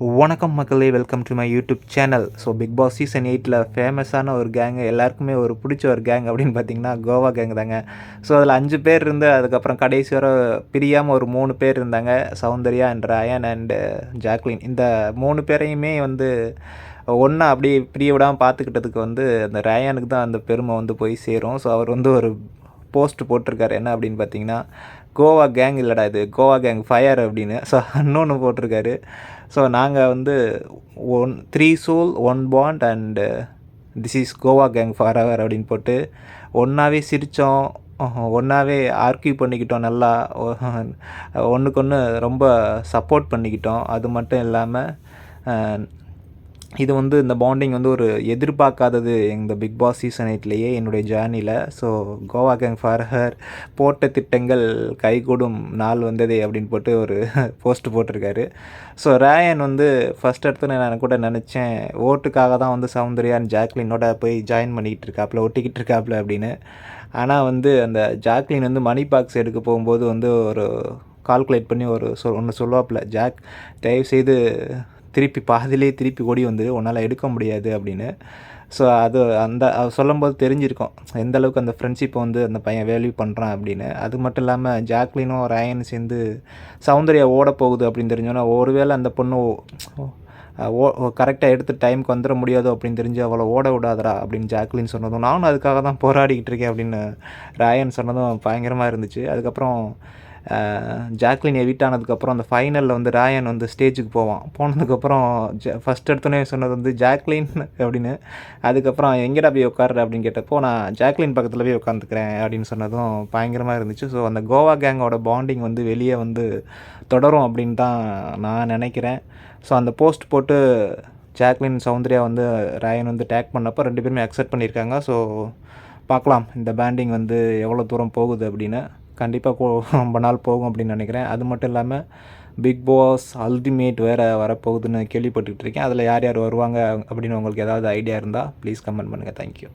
வணக்கம் மக்களே welcome to my YouTube channel so Bigg Boss season எயிட்டில் ஃபேமஸான ஒரு கேங்கு எல்லாருக்குமே ஒரு பிடிச்ச ஒரு கேங் அப்படின்னு பார்த்தீங்கன்னா கோவா கேங் தாங்க. ஸோ அதில் அஞ்சு பேர் இருந்து அதுக்கப்புறம் கடைசி வர பிரியாமல் ஒரு மூணு பேர் இருந்தாங்க. Soundarya and Rayan and Jacqueline இந்த மூணு பேரையுமே வந்து ஒன்றா அப்படியே பிரிய விடாமல் பார்த்துக்கிட்டதுக்கு வந்து அந்த ரயானுக்கு தான் அந்த பெருமை வந்து போய் சேரும். ஸோ அவர் வந்து ஒரு போஸ்ட் போட்டிருக்காரு. என்ன அப்படின்னு பார்த்தீங்கன்னா கோவா கேங் இல்லைடா இது கோவா கேங் ஃபயர் அப்படின்னு. ஸோ இன்னொன்று போட்டிருக்காரு. ஸோ நாங்கள் வந்து one three soul one bond and this is Goa gang fire அப்படின்னு போட்டு ஒன்றாவே சிரித்தோம் ஒன்றாவே ஆர்கியூ பண்ணிக்கிட்டோம் நல்லா. ஒன்றுக்கு ஒன்று ரொம்ப சப்போர்ட் பண்ணிக்கிட்டோம். அது மட்டும் இல்லாமல் இது வந்து இந்த பாண்டிங் வந்து ஒரு எதிர்பார்க்காதது இந்த பிக் பாஸ் சீசன் எயிட்லேயே என்னுடைய ஜேர்னியில் ஸோ கோவா கேங் ஃபார்ஹர் போட்ட திட்டங்கள் கைகூடும் நாள் வந்ததே அப்படின்னு போட்டு ஒரு போஸ்ட் போட்டிருக்காரு. ஸோ ரேயன் வந்து ஃபஸ்ட் இடத்துல நான் கூட நினச்சேன் ஓட்டுக்காக தான் வந்து சௌந்தர்யான் ஜாக்லினோட போய் ஜாயின் பண்ணிக்கிட்டு இருக்காப்புல ஒட்டிக்கிட்டு இருக்காப்புல அப்படின்னு. ஆனால் வந்து அந்த ஜாக்லின் வந்து மணி பாக்ஸ் எடுக்க போகும்போது வந்து ஒரு கால்குலேட் பண்ணி ஒரு சொல் ஒன்று சொல்லுவாப்புல ஜாக் தயவுசெய்து திருப்பி பாதிலே திருப்பி ஓடி வந்து உன்னால் எடுக்க முடியாது அப்படின்னு. ஸோ அது அந்த சொல்லும்போது தெரிஞ்சிருக்கும். எந்த அளவுக்கு அந்த ஃப்ரெண்ட்ஷிப்பை வந்து அந்த பையன் வேல்யூ பண்ணுறான் அப்படின்னு. அது மட்டும் இல்லாமல் ஜாக்லினும் ரயன் சேர்ந்து சௌந்தர்யா ஓட போகுது அப்படின்னு தெரிஞ்சோன்னா ஒருவேளை அந்த பொண்ணு ஓ கரெக்டாக எடுத்து டைமுக்கு வந்துட முடியாதோ அப்படின்னு தெரிஞ்சு அவளை ஓட விடாதரா அப்படின்னு ஜாக்லின் சொன்னதும் நானும் அதுக்காக தான் போராடிக்கிட்டு இருக்கேன் அப்படின்னு ராயன் சொன்னதும் பயங்கரமாக இருந்துச்சு. அதுக்கப்புறம் ஜாக்லின் எவிட் ஆனதுக்கப்புறம் அந்த ஃபைனலில் வந்து ராயன் வந்து ஸ்டேஜுக்கு போவான். போனதுக்கப்புறம் ஜ ஃபஸ்ட் எடுத்தோடனே சொன்னது வந்து ஜாக்லின் அப்படின்னு. அதுக்கப்புறம் எங்கேடா போய் உட்காரு அப்படின்னு கேட்டப்போ நான் ஜாக்லின் பக்கத்தில் போய் உட்காந்துக்கிறேன் அப்படின்னு சொன்னதும் பயங்கரமாக இருந்துச்சு. ஸோ அந்த கோவா கேங்கோட பாண்டிங் வந்து வெளியே வந்து தொடரும் அப்படின்னு தான் நான் நினைக்கிறேன். ஸோ அந்த போஸ்ட் போட்டு ஜாக்லின் சௌந்தர்யா வந்து ராயன் வந்து டேக் பண்ணப்போ ரெண்டு பேருமே அக்செப்ட் பண்ணியிருக்காங்க. ஸோ பார்க்கலாம் இந்த பேண்டிங் வந்து எவ்வளோ தூரம் போகுது அப்படின்னு. கண்டிப்பாக ரொம்ப நாள் போகும் அப்படின்னு நினைக்கிறேன். அது மட்டும் இல்லாமல் பிக் பாஸ் அல்டிமேட் வேறு வரப்போகுதுன்னு கேள்விப்பட்டுக்கிட்டு இருக்கேன். அதில் யார் யார் வருவாங்க அப்படின்னு உங்களுக்கு ஏதாவது ஐடியா இருந்தால் ப்ளீஸ் கமெண்ட் பண்ணுங்கள் தேங்க்யூ